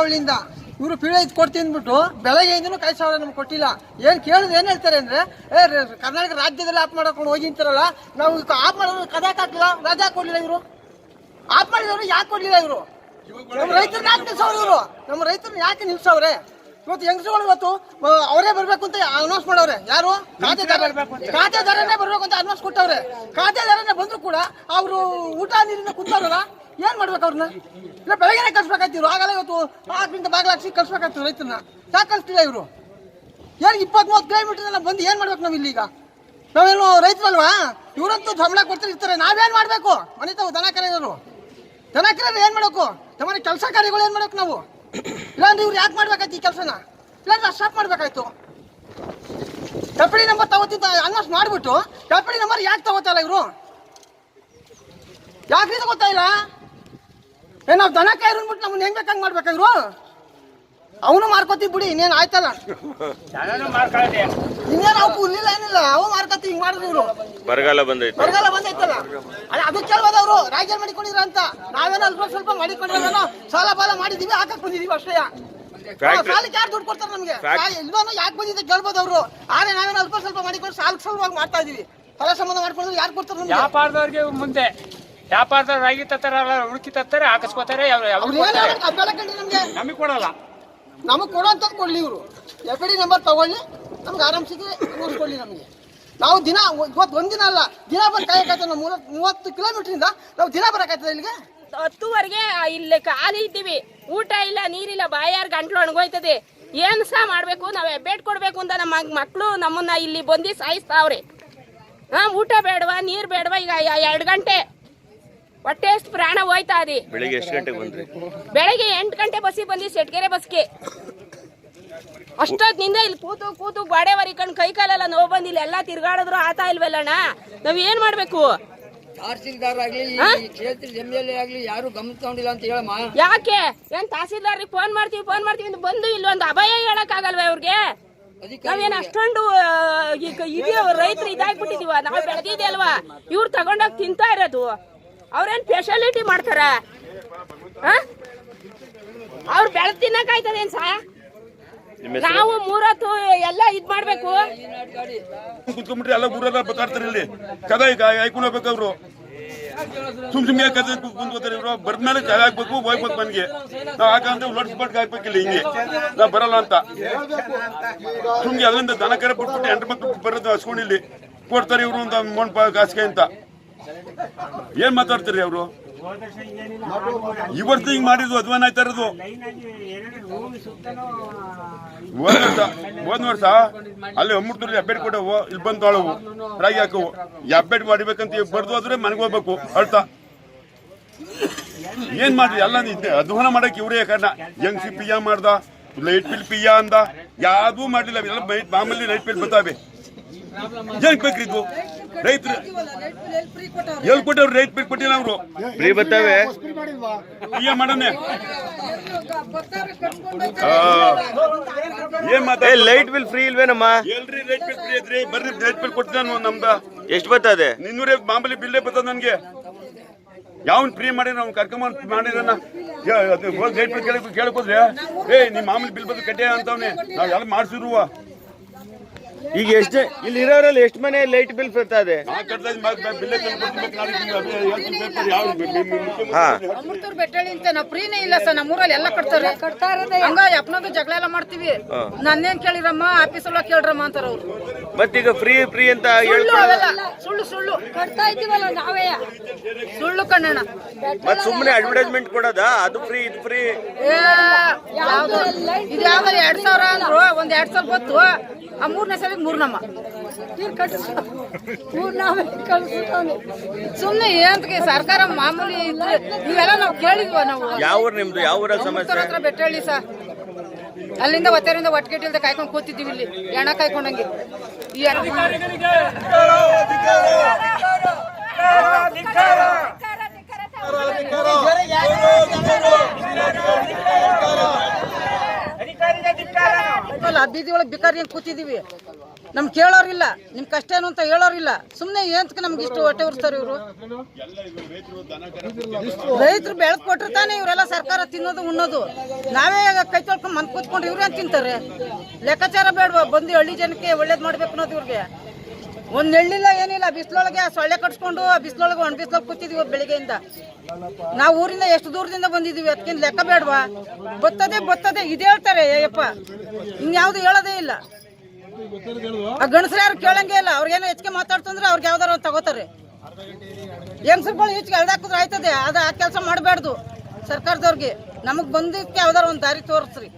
ನಾಗವಳ್ಳಿಯಿಂದ ಇವರು ಪೀಳೆ ಇದು ಕೊಡ್ತೀನಿ ಅಂದ್ಬಿಟ್ಟು ಬೆಳಗ್ಗೆಯಿಂದನೂ ಕೈ ಸಾವಿರ ನಮ್ಗೆ ಕೊಟ್ಟಿಲ್ಲ. ಏನು ಕೇಳಿದ್ರೆ ಏನು ಹೇಳ್ತಾರೆ ಅಂದರೆ, ಏ ಕರ್ನಾಟಕ ರಾಜ್ಯದಲ್ಲಿ ಆಪ್ ಮಾಡ್ಕೊಂಡು ಹೋಗಿ ಅಂತಾರಲ್ಲ, ನಾವು ಆಫ್ ಮಾಡೋದು ಕದಾಕ್ ಹಾಕಿಲ್ಲ ರಜಾ ಕೊಡಲಿಲ್ಲ ಇವರು. ಆಫ್ ಮಾಡಿದವರು ಯಾಕೆ ಕೊಡಲಿಲ್ಲ ಇವರು? ನಮ್ಮ ರೈತರನ್ನ ಯಾಕೆ ನಿಲ್ಸವ್ರು ಇವರು? ನಮ್ಮ ರೈತರು ಯಾಕೆ ನಿಲ್ಸವ್ರೆ? ಇವತ್ತು ಹೆಂಗಸುಗಳು ಇವತ್ತು ಅವರೇ ಬರಬೇಕು ಅಂತ ಅನೌನ್ಸ್ ಮಾಡವ್ರೆ. ಯಾರು? ಖಾತೆದಾರ ಖಾತೆದಾರನೇ ಬರಬೇಕು ಅಂತ ಅನೌನ್ಸ್ ಕೊಟ್ಟವ್ರೆ. ಖಾತೆದಾರನೇ ಬಂದ್ರು ಕೂಡ ಅವರು ಊಟ ನೀರಿನ ಕುಂತವ್ರಲ್ಲ ಏನ್ ಮಾಡ್ಬೇಕು ಅವ್ರನ್ನ? ಇಲ್ಲ, ಬೆಳಗ್ಗೆನೆ ಕಳ್ಸ್ಬೇಕಾಯ್ತಿರು ಆಗಲ್ಲ ಇವತ್ತು ಆರಿಂದ ಬಾಗಿಲು ಹಾಕ್ಸಿ ಕಳ್ಸ್ಬೇಕಾಯ್ತು ರೈತರನ್ನ. ಯಾಕೆ ಕಳಿಸ್ತಿಲ್ಲ ಇವರು? ಏನು ಇಪ್ಪತ್ತ್ ಮೂವತ್ತು ಕಿಲೋಮೀಟರ್ ಬಂದು ಏನು ಮಾಡ್ಬೇಕು ನಾವು ಇಲ್ಲಿಗ? ನಾವೇನು ರೈತರಲ್ವಾ? ಇವರಂತೂ ಸಂಬಳ ಕೊಡ್ತಾರೆ ಇರ್ತಾರೆ. ನಾವೇನು ಮಾಡಬೇಕು? ಮನೆ ತಾವು ದನ ಕರೆಯೋರು. ದನ ಕರೆಯೋರು ಏನು ಮಾಡಬೇಕು? ನಮ್ಮನೆ ಕೆಲಸ ಕಾರ್ಯಗಳು ಏನು ಮಾಡ್ಬೇಕು ನಾವು? ಇಲ್ಲಾಂದ್ರೆ ಇವ್ರು ಯಾಕೆ ಮಾಡ್ಬೇಕಾಯ್ತು ಈ ಕೆಲಸನ? ಇಲ್ಲಾಂದ್ರೆ ಸ್ಟಾಪ್ ಮಾಡ್ಬೇಕಾಯ್ತು. ಕಪಡಿ ನಂಬರ್ ತಗೋತಿದ್ದ ಅನೌನ್ಸ್ ಮಾಡ್ಬಿಟ್ಟು ಕಪಡಿ ನಂಬರ್ ಯಾಕೆ ತಗೋತಾ ಇಲ್ಲ ಇವರು? ಯಾಕೆ ಗೊತ್ತಾಯಿಲ್ಲ ಇಲ್ಲ? ಏ ನಾವು ದನ ಕೈ ಅಂದ್ಬಿಟ್ಟು ನಮ್ಮನ್ನ ಹೆಂಗ್ ಬೇಕಂಗ್ ಮಾಡ್ಬೇಕಾ ಇವರು ಅವನು ಮಾರ್ಕೋತೀವಿ ಬಿಡಿ ಇನ್ನೇನು ಆಯ್ತಲ್ಲ? ಇನ್ನೇನು ಅವು ಇಲ್ಲ ಏನಿಲ್ಲ ಅವು ಮಾರ್ಕೋತಿ ಹಿಂಗ್ ಮಾಡಿದ್ರು ಇವ್ರು. ಬರಗಾಲ ಬಂದೈತೆ. ಬರಗಾಲ ಬಂದೈತಲ್ಲ? ಅಲ್ಲ ಅದು ಕೇಳ್ಬೋದು ಅವರು ರಾಜ್ಯ ಮಾಡಿಕೊಂಡಿದ್ರ ಅಂತ. ನಾವೇನೋ ಅಲ್ಪ ಸ್ವಲ್ಪ ಮಾಡಿಕೊಂಡಿರೋದೇನೋ ಸಾಲ ಬಾಲ ಮಾಡಿದೀವಿ ಹಾಕಕ್ ಬಂದಿದೀವಿ ಅಷ್ಟೇ. ಸಾಲಕ್ಕೆ ಯಾರು ದುಡ್ಡು ಕೊಡ್ತಾರೆ ನಮ್ಗೆ? ಇಲ್ಲೋನು ಯಾಕೆ ಬಂದಿದೆ ಕೇಳ್ಬೋದು ಅವರು ಆದ್ರೆ ನಾವೇನೋ ಅಲ್ಪ ಸ್ವಲ್ಪ ಮಾಡಿಕೊಂಡು ಸಾಲ ಸಲುವಾಗಿ ಮಾಡ್ತಾ ಇದೀವಿ. ಸಾಲ ಸಂಬಂಧ ಮಾಡ್ಕೊಂಡ್ರೆ ಯಾರು ಕೊಡ್ತಾರೆ ನಮ್ಗೆ? ವ್ಯಾಪಾರದವ್ರಿಗೆ ಮುಂದೆ. ವ್ಯಾಪಾರದವ್ರು ರಾಗಿ ತತ್ತಾರಲ್ಲ ಹುಡುಕಿ ತತ್ತಾರೆ ಹಾಕಿಸ್ಕೋತಾರೆ ನಮ್ಗೆ? ನಮಗೆ ಕೊಡಲ್ಲ. ನಮಗೆ ಕೊಡೋಂಥದ್ದು ಕೊಡ್ಲಿ ಇವರು. ಎಫ್ ಡಿ ನಂಬರ್ ತಗೊಳ್ಳಿ ನಮ್ಗೆ ಆರಾಮ್ಸಿಗೆ ಕೊಡ್ಲಿ ನಮಗೆ. ನಾವು ದಿನ ಇವತ್ತು ಒಂದಿನ ಅಲ್ಲ ದಿನ ಬಂದು ಕಾಯಕಾಯ್ತದೆ ನಾವು ಮೂವತ್ತು ಮೂವತ್ತು ಕಿಲೋಮೀಟ್ರಿಂದ ನಾವು ದಿನ ಬರಕಾಯ್ತದ ಇಲ್ಲಿಗೆ? ಹತ್ತುವರೆಗೆ ಇಲ್ಲಿ ಖಾಲಿ ಇದ್ದೀವಿ. ಊಟ ಇಲ್ಲ ನೀರಿಲ್ಲ ಬಾಯಾರ್ ಗಂಟ್ಲು ಒಣಗೋಯ್ತದೆ ಏನ್ ಸಹ ಮಾಡ್ಬೇಕು? ನಾವ್ ಹೆಬ್ಬೆಟ್ ಕೊಡ್ಬೇಕು ಅಂತ ನಮ್ಮ ಮಕ್ಕಳು ನಮ್ಮನ್ನ ಇಲ್ಲಿ ಬಂದು ಸಾಯಿಸ್ತಾವ್ರಿ. ಹಾ ಊಟ ಬೇಡವಾ ನೀರ್ ಬೇಡವಾ? ಈಗ ಎರಡು ಗಂಟೆ. ಹೊಟ್ಟೆ ಎಷ್ಟು ಪ್ರಾಣ ಹೋಯ್ತಾ ಅದಿ. ಬೆಳಿಗ್ಗೆ ಎಷ್ಟು ಗಂಟೆಗೆ ಬಂದ್ರಿ? ಬೆಳಗ್ಗೆ ಎಂಟು ಗಂಟೆ ಬಸ್ಸಿಗೆ ಬಂದಿ ಸೆಟ್ಗೆರೆ ಬಸ್ಗೆ. ಅಷ್ಟೊತ್ತಿನಿಂದ ಇಲ್ಲಿ ಕೂತು ಕೂತು ಬಾಡೆ ಕಣ್ ಕೈ ಕಾಲೆಲ್ಲ ನೋವು ಬಂದಿಲ್ಲ ಎಲ್ಲ ತಿರ್ಗಾಡಿದ್ರು ಆತಾ ಇಲ್ವಲ್ಲಣ್ಣ ನಾವ್ ಏನ್ ಮಾಡ್ಬೇಕು? ತಹಸೀಲ್ದಾರ್ ಆಗ್ಲಿ ಹಾ? ಈ ಕ್ಷೇತ್ರದ ಎಂ ಎಲ್ ಎ ಆಗ್ಲಿ ಯಾರು ಗಮನ ತಗೊಂಡಿಲ್ಲ ಅಂತ ಹೇಳಮ್ಮ. ಯಾಕೆ? ಏನ್ ತಹಸೀಲ್ದಾರ್ ಫೋನ್ ಮಾಡ್ತೀವಿ ಫೋನ್ ಮಾಡ್ತೀವಿ ಅಂತ ಬಂದು ಇಲ್ಲೊಂದು ಅಭಯ ಹೇಳಕ್ ಆಗಲ್ವಾ ಇವ್ರಿಗೆ ನಾವೇನ್ ಅಷ್ಟೊಂದು ಇದೇ ಈಗ ರೈತರು ಇದಾಗ್ಬಿಟ್ಟಿದೀವ ನಾವ್ ಬೆಳೆದಿದೆ ಅಲ್ವಾ? ಇವ್ರು ತಗೊಂಡೋಗಿ ತಿಂತಾ ಇರೋದು. ಅವ್ರೇನ್ ಸ್ಪೆಷಾಲಿಟಿ ಮಾಡ್ತಾರ? ಅವ್ರು ತಿನ್ನಕ್ ಆಯ್ತದೇನ್ ಸಾ? ನಾವು ಮೂರತ್ತು ಎಲ್ಲ ಇದ್ ಮಾಡ್ಬೇಕು. ಕುತ್ಕೊಂಡ್ಬಿಟ್ರಿ ಎಲ್ಲ ಊರೆಲ್ಲ ಬತ್ತಾಡ್ತಾರೆ ಇಲ್ಲಿ. ಕದ ಈಗ ಹಾಯ್ಕೊಂಡು ಹೋಗ್ಬೇಕು ಅವ್ರು. ಸುಮ್ ಸುಮ್ನೆ ಕದ ಇವ್ರು. ಬರ್ದ್ಮೇಲೆ ಕದ ಹಾಕ್ಬೇಕು ಹೋಗ್ಬೇಕು ಮನ್ಗೆ. ನಾವ್ ಹಾಕಂದ್ರೆ ಲೊಡ್ಸ್ ಬಡ್ಗೆ ಹಾಕ್ಬೇಕಿಲ್ಲ ಹಿಂಗೆ. ನಾವ್ ಬರಲ್ಲ ಅಂತ. ಸುಮ್ಗೆ ಅದರಿಂದ ದನ ಕರೆ ಬಿಟ್ಬಿಟ್ಟು ಎಂಟು ಮಕ್ಳು ಬರೋದು ಹಸ್ಕೊಂಡಿಲ್ಲಿ ಕೊಡ್ತಾರೆ ಇವ್ರು ಒಂದು ಮಣ್ಣು ಕಾಸಿಗೆ ಅಂತ. ಏನ್ ಮಾತಾಡ್ತೀರಿ ಅವರು? ಇವತ್ತು ಹಿಂಗ್ ಮಾಡಿದ್ವು ಅಧ್ವಾನ ಆಯ್ತಾ ಇರೋದು? ಹೋದ ವರ್ಷ ಹೋದ ವರ್ಷ ಅಲ್ಲಿ ಅಮ್ಮೂರ್ತೂರಲ್ಲಿ ಹೆಬ್ಬೆಟ್ ಕೊಟ್ಟವು ಇಲ್ಲಿ ಬಂದು ತಾಳವು, ರಾಗಿ ಹಾಕವು. ಹೆಬ್ಬೆಟ್ ಮಾಡಿಬೇಕಂತ ಬರ್ದು ಹೋದ್ರೆ ಮನೆಗೆ ಹೋಗ್ಬೇಕು ಅಳ್ತಾ ಏನ್ ಮಾಡ್ರಿ ಎಲ್ಲ ಅಧ್ವಾನ ಮಾಡಕ್ ಇವ್ರೇ ಕಾರಣ. ಹೆಂಗ್ ಸಿ ಪಿಯ ಮಾಡ್ದ ಲೈಟ್ ಬಿಲ್ ಪಿಯಾ ಅಂದ, ಯಾವ್ದೂ ಮಾಡ್ಲಿಲ್ಲ ಮಾಮೂಲಿ ಲೈಟ್ ಬಿಲ್ ಬರ್ತಾವೆ. ಏನಕ್ ಬೇಕ್ರಿ ಇದು? ರೈತರು ಎಲ್ಲಿ ಕೊಟ್ಟವ್ರು ರೈಟ್ ಬಿಲ್ ಕೊಟ್ಟಿಲ್ಲ ಅವರು? ಫ್ರೀ ಬರ್ತಾವೆ ಪಿಯ ಮಾಡನೆ. ಏನ್ ಏ ಮಾತಾಡ ಲೈಟ್ ಬಿಲ್ ಫ್ರೀ ಇಲ್ವೇನಮ್ಮ ಎಲ್ರಿ ರೈಟ್ ಬಿಲ್ ಫ್ರೀ ಐತ್ರಿ ಬರ್ರಿ ರೈಟ್ ಬಿಲ್ ಕೊಡ್ತೀನಿ ನಾನು ನಮ್ದ. ಎಷ್ಟು ಬರ್ತದೆ ನಿನ್ನೂರೇ ಮಾಮೂಲಿ ಬಿಲ್ಲೇ ಬರ್ತದೆ ನನ್ಗೆ. ಯಾವನ್ ಫ್ರೀ ಮಾಡಿ ನಾವು ಕರ್ಕೊಂಡ್ ಮಾಡಿರನ್ನ ರೈಟ್ ಬಿಲ್ ಕೇಳಕ್ ಕೇಳಕೋದ್ರೆ ಏ ನಿಮ್ ಮಾಮೂಲಿ ಬಿಲ್ ಬಂದು ಕಟ್ಟೆ ಅಂತವ್ನೆ. ನಾವ್ ಯಾರು ಮಾಡ್ಸಿರುವ ಈಗ ಎಷ್ಟು ಇಲ್ಲಿ ಇರೋರಲ್ಲಿ ಎಷ್ಟು ಮನೆ ಲೈಟ್ ಬಿಲ್? ಬರ್ತಾ ಇದೆ ಅಮೃತೂರ್ ಬೆಟ್ಟಳಿ ಅಂತ ನಾವು ಫ್ರೀನೇ ಇಲ್ಲ ಸರ್ ನಮ್ಮೂರಲ್ಲಿ ಎಲ್ಲ ಕಟ್ತಾರೆ. ಹಂಗ ಯಪ್ನದು ಜಗಳ ಎಲ್ಲ ಮಾಡ್ತೀವಿ. ನನ್ನೇನ್ ಕೇಳಿರಮ್ಮ ಆಫೀಸ್ ಒಳಗೆ ಕೇಳ್ರಮ್ಮ ಅಂತಾರ ಅವ್ರು. ಮತ್ತೀಗ ಫ್ರೀ ಫ್ರೀ ಅಂತ ಸುಳ್ಳು ಅವೆಲ್ಲ ಸುಳ್ಳು ಸುಳ್ಳು. ಕಟ್ತಾ ಇದ್ದೀವಲ್ಲ ನಾವೇ. ಸುಳ್ಳು ಕಣ್ಣಣ್ಣ. ಮತ್ ಸುಮ್ಮನೆ ಅಡ್ವರ್ಟೈಸ್ಮೆಂಟ್ ಕೊಡೋದಾ? ಅದು ಫ್ರೀ ಇದು ಫ್ರೀ ಯಾವ್ದು? ಇದು ಯಾವ್ದಾರ ಎರಡ್ ಸಾವಿರ ಅಂದ್ರು ಒಂದ್ ಎರಡ್ ಸಾವಿರ ಬತ್ತು ಆ ಮೂರನೇ ಸಲ ಮೂರ್ ನಮ್ಮ ಸುಮ್ನೆ ಏನಂತ ಸರ್ಕಾರ ಮಾಮೂಲಿ ಇದ್ರೆ ಇವೆಲ್ಲ ನಾವು ಕೇಳಿದ್ವ ನಾವು? ಯಾವ ಊರು ನಿಮ್ದು? ಯಾವ ಊರ ಸಮಸ್ಯೆ? ಹತ್ರ ಬೆಟ್ಟಳ್ಳಿ ಸರ್. ಅಲ್ಲಿಂದ ಒತ್ತರಿಂದ ಇಲ್ಲದೆ ಕಾಯ್ಕೊಂಡು ಕೂತಿದ್ದೀವಿ ಇಲ್ಲಿ. ಎಣ ಕಾಯ್ಕೊಂಡಂಗೆ. ಈ ಎಣ- ಬೀದಿ ಒಳಗೆ ಬಿಕಾರಿ ಏನು ಕೂತಿದ್ದೀವಿ ನಮ್ಗೆ ಕೇಳೋರಿಲ್ಲ, ನಿಮ್ ಕಷ್ಟ ಏನು ಅಂತ ಹೇಳೋರಿಲ್ಲ. ಸುಮ್ಮನೆ ಏಂತಕ್ಕೆ ನಮ್ಗೆ ಇಷ್ಟು ಹೊಟ್ಟೆ ಉರ್ಸ್ತಾರೆ ಇವರು? ರೈತರು ಬೆಳೆದು ಕೊಟ್ಟಿರ್ತಾನೆ ಇವರೆಲ್ಲ ಸರ್ಕಾರ ತಿನ್ನೋದು, ಉಣ್ಣೋದು. ನಾವೇ ಕೈ ತೊಳ್ಕೊಂಡು ಮನ್ ಕೂತ್ಕೊಂಡು ಇವ್ರೇನು ತಿಂತಾರೆ? ಲೆಕ್ಕಾಚಾರ ಬೇಡವಾ? ಬಂದು ಹಳ್ಳಿ ಜನಕ್ಕೆ ಒಳ್ಳೇದು ಮಾಡ್ಬೇಕು ಅನ್ನೋದು ಇವ್ರಿಗೆ. ಒಂದ್ ನೆಳ್ಳಿಲ್ಲ ಏನಿಲ್ಲ, ಬಿಸಿಲೊಳಗೆ ಸೊಳ್ಳೆ ಕಟ್ಸ್ಕೊಂಡು ಬಿಸಿಲೊಳಗೆ ಒಣ ಬಿಸಿಲೊಳಗೆ ಕೂತಿದೀವಿ ಬೆಳಿಗ್ಗೆಯಿಂದ. ನಾವು ಊರಿಂದ ಎಷ್ಟು ದೂರದಿಂದ ಬಂದಿದೀವಿ ಅದಕ್ಕಿಂತ ಲೆಕ್ಕ ಬೇಡವಾ? ಬತ್ತದೆ ಬತ್ತದೆ, ಇದು ಹೇಳ್ತಾರೆ, ಅಯ್ಯಪ್ಪ. ಇನ್ಯಾವ್ದು ಹೇಳೋದೇ ಇಲ್ಲ. ಆ ಗಣಸರು ಯಾರು ಕೇಳಂಗೆ ಇಲ್ಲ ಅವ್ರಿಗೇನೋ ಹೆಚ್ಚಿಗೆ ಮಾತಾಡ್ತಂದ್ರೆ ಅವ್ರಿಗೆ ಯಾವ್ದಾರ ತಗೋತಾರೆ. ಹೆಂಗಸರುಗಳು ಹೆಚ್ಚಿಗೆ ಎಳ್ದಾಕಿದ್ರೆ ಆಯ್ತದೆ, ಅದು ಆ ಕೆಲಸ ಮಾಡಬೇಡ್ದು ಸರ್ಕಾರದವ್ರಿಗೆ. ನಮಗ್ ಬಂದಕ್ಕೆ ಯಾವ್ದಾರ ಒಂದು ದಾರಿ ತೋರಿಸ್ರಿ.